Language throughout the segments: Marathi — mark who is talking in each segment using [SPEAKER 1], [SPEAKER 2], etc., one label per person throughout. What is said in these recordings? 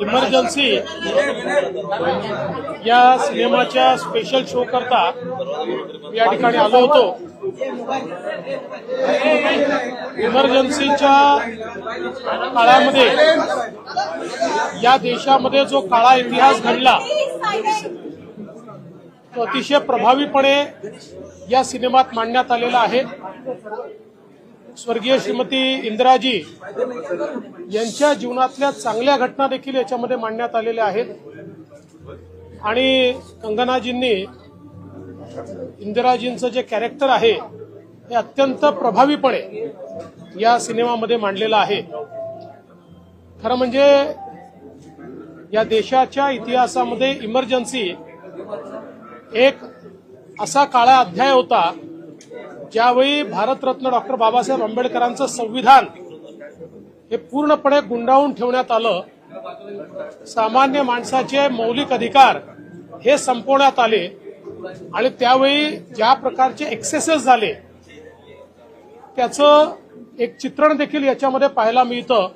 [SPEAKER 1] इमर्जन्सी या सिनेमाच्या स्पेशल शो करता या ठिकाणी आलो होतो. इमर्जन्सीच्या काळामध्ये या देशामध्ये जो काळा इतिहास घडला तो अतिशय प्रभावीपणे या सिनेमात मांडण्यात आलेला आहे. स्वर्गीय श्रीमती इंदिराजी यांच्या जीवनातल्या चांगल्या घटना देखील याच्यामध्ये मांडण्यात आलेल्या आहेत. आणि कंगनाजींनी इंदिराजींचं जे कॅरेक्टर आहे हे अत्यंत प्रभावीपणे या सिनेमामध्ये मांडलेलं आहे. खरं म्हणजे या देशाच्या इतिहासामध्ये इमर्जन्सी एक असा काळा अध्याय होता ज्यावेळी भारतरत्न डॉक्टर बाबासाहेब आंबेडकरांचं संविधान हे पूर्णपणे गुंडाळून ठेवण्यात आलं सामान्य माणसाचे मौलिक अधिकार हे संपवण्यात आले आणि त्यावेळी ज्या प्रकारचे एक्सेसेस झाले त्याचं एक चित्रण देखील याच्यामध्ये पाहायला मिळतं.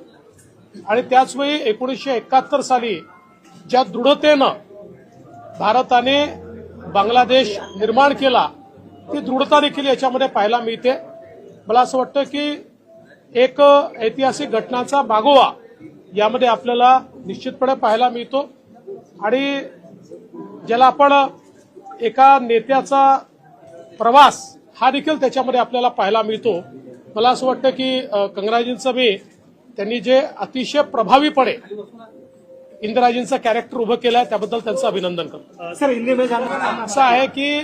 [SPEAKER 1] आणि त्याचवेळी एकोणीसशे एकाहत्तर साली ज्या दृढतेनं भारताने बांगलादेश निर्माण केला ती दृढता देखील याच्यामध्ये पाहायला मिळते. मला असं वाटतं की एक ऐतिहासिक घटनाचा मागोवा यामध्ये आपल्याला निश्चितपणे पाहायला मिळतो. आणि ज्याला आपण एका नेत्याचा प्रवास हा देखील त्याच्यामध्ये आपल्याला पाहायला मिळतो. मला असं वाटतं की कंगराजींचं मी त्यांनी जे अतिशय प्रभावीपणे इंदिराजींचं कॅरेक्टर उभं केलं आहे त्याबद्दल त्यांचं अभिनंदन करतो. असं आहे की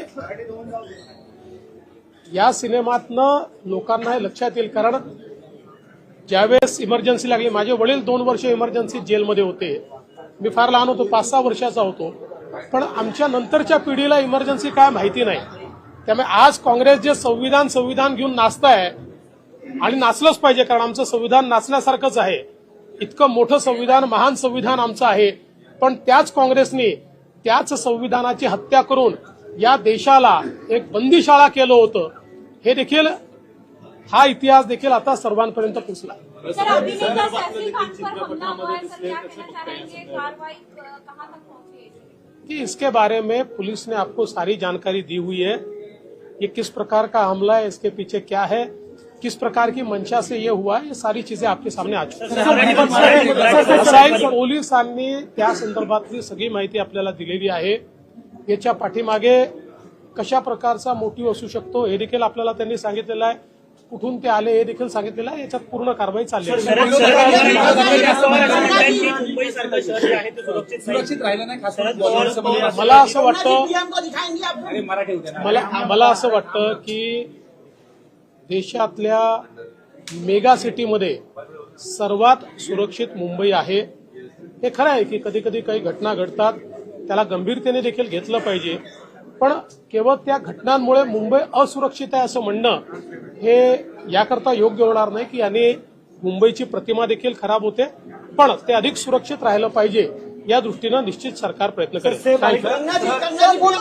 [SPEAKER 1] या सिनेमातनं लोकांना हे लक्षात येईल कारण ज्यावेळेस इमर्जन्सी लागली माझे वडील दोन वर्ष इमर्जन्सी जेलमध्ये होते. मी फार लहान होतो पाच सहा वर्षाचा होतो. पण आमच्या नंतरच्या पिढीला इमर्जन्सी काय माहिती नाही. त्यामुळे आज काँग्रेस जे संविधान संविधान घेऊन नाचताय आणि नाचलंच पाहिजे कारण आमचं संविधान नाचण्यासारखंच आहे. इतकं मोठं संविधान महान संविधान आमचं आहे. पण त्याच काँग्रेसने त्याच संविधानाची हत्या करून या देशाला एक बंदीशाळा केलं होतं. हे देखील हा इतिहास देखील आता सर्वांपर्यंत पोचला कि इसके बारे में पुलिस ने आपको सारी जानकारी दी हुई है ये किस प्रकार का हमला है इसके पीछे क्या है किस प्रकार की मंशा से ये हुआ है ये सारी चीज़ें आपके सामने आ चुकी हैं. की पोलिसांनी त्या संदर्भातली सगळी माहिती आपल्याला दिलेली आहे. याच्या पाठीमागे कशा प्रकारचा मोटिव्ह असू शकतो हे देखील आपल्याला त्यांनी सांगितलेलं आहे कुठून ते आले हे देखील सांगितलेलं आहे याच्यात पूर्ण कारवाई चालली आहे मला असं वाटतं मला मला असं वाटतं की देशातल्या मेगा सिटीमध्ये सर्वात सुरक्षित मुंबई आहे हे खरं आहे की कधी कधी काही घटना घडतात त्याला गंभीरतेने देखील घेतलं पाहिजे पण केवळ त्या घटनांमुळे मुंबई असुरक्षित आहे असं म्हणणं हे याकरता योग्य होणार नाही की याने मुंबईची प्रतिमा देखील खराब होते पण ते अधिक सुरक्षित राहिलं पाहिजे या दृष्टीनं निश्चित सरकार प्रयत्न करेल